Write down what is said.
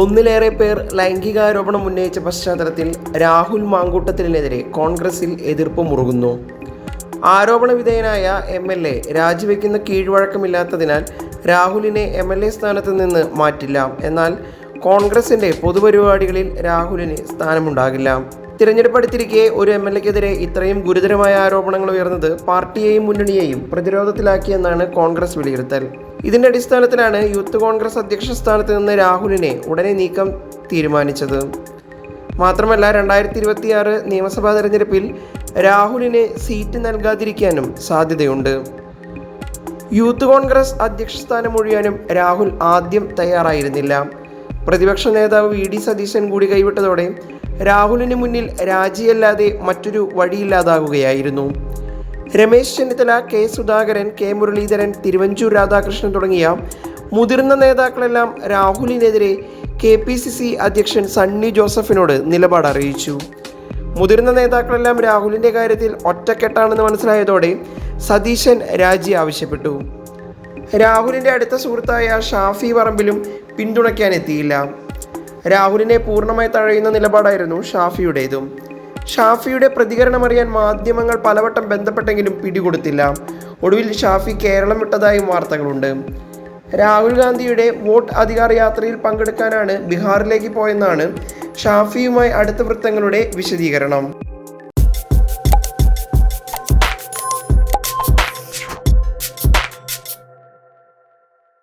ഒന്നിലേറെ പേർ ലൈംഗികാരോപണം ഉന്നയിച്ച പശ്ചാത്തലത്തിൽ രാഹുൽ മാങ്കൂട്ടത്തിനെതിരെ കോൺഗ്രസിൽ എതിർപ്പ് മുറുകുന്നു. ആരോപണ വിധേയനായ എം എൽ എ രാജിവെക്കുന്ന കീഴ്വഴക്കമില്ലാത്തതിനാൽ രാഹുലിനെ എം എൽ എ സ്ഥാനത്ത് നിന്ന് മാറ്റില്ല. എന്നാൽ കോൺഗ്രസിന്റെ പൊതുപരിപാടികളിൽ രാഹുലിന് സ്ഥാനമുണ്ടാകില്ല. തിരഞ്ഞെടുപ്പ് അടുത്തിരിക്കെ ഒരു എം എൽ എക്കെതിരെ ഇത്രയും ഗുരുതരമായ ആരോപണങ്ങൾ ഉയർന്നത് പാർട്ടിയെയും മുന്നണിയെയും പ്രതിരോധത്തിലാക്കിയെന്നാണ് കോൺഗ്രസ് വിലയിരുത്തൽ. ഇതിന്റെ അടിസ്ഥാനത്തിലാണ് യൂത്ത് കോൺഗ്രസ് അധ്യക്ഷ സ്ഥാനത്ത് നിന്ന് രാഹുലിനെ ഉടനെ നീക്കം തീരുമാനിച്ചത്. മാത്രമല്ല രണ്ടായിരത്തി ഇരുപത്തിയാറ് നിയമസഭാ തെരഞ്ഞെടുപ്പിൽ രാഹുലിന് സീറ്റ് നൽകാതിരിക്കാനും സാധ്യതയുണ്ട്. യൂത്ത് കോൺഗ്രസ് അധ്യക്ഷ സ്ഥാനം ഒഴിയാനും രാഹുൽ ആദ്യം തയ്യാറായിരുന്നില്ല. പ്രതിപക്ഷ നേതാവ് വി ഡി സതീശൻ കൂടി കൈവിട്ടതോടെ രാഹുലിന് മുന്നിൽ രാജിയല്ലാതെ മറ്റൊരു വഴിയില്ലാതാകുകയായിരുന്നു. രമേശ് ചെന്നിത്തല കെ സുധാകരൻ കെ മുരളീധരൻ തിരുവഞ്ചൂർ രാധാകൃഷ്ണൻ തുടങ്ങിയ മുതിർന്ന നേതാക്കളെല്ലാം രാഹുലിനെതിരെ കെ പി സി സി അധ്യക്ഷൻ സണ്ണി ജോസഫിനോട് നിലപാട് അറിയിച്ചു. മുതിർന്ന നേതാക്കളെല്ലാം രാഹുലിന്റെ കാര്യത്തിൽ ഒറ്റക്കെട്ടാണെന്ന് മനസ്സിലായതോടെ സതീശൻ രാജി ആവശ്യപ്പെട്ടു. രാഹുലിന്റെ അടുത്ത സുഹൃത്തായ ഷാഫി പറമ്പിലും പിന്തുണയ്ക്കാൻ എത്തിയില്ല രാഹുലിനെ പൂർണമായി തഴയുന്ന നിലപാടായിരുന്നു ഷാഫിയുടേതും. ഷാഫിയുടെ പ്രതികരണം അറിയാൻ മാധ്യമങ്ങൾ പലവട്ടം ബന്ധപ്പെട്ടെങ്കിലും പിടികൊടുത്തില്ല. ഒടുവിൽ ഷാഫി കേരളം വിട്ടതായും വാർത്തകളുണ്ട്. രാഹുൽ ഗാന്ധിയുടെ വോട്ട് അധികാര യാത്രയിൽ പങ്കെടുക്കാനാണ് ബീഹാറിലേക്ക് പോയെന്നാണ് ഷാഫിയുമായി അടുത്ത വൃത്തങ്ങളുടെ വിശദീകരണം.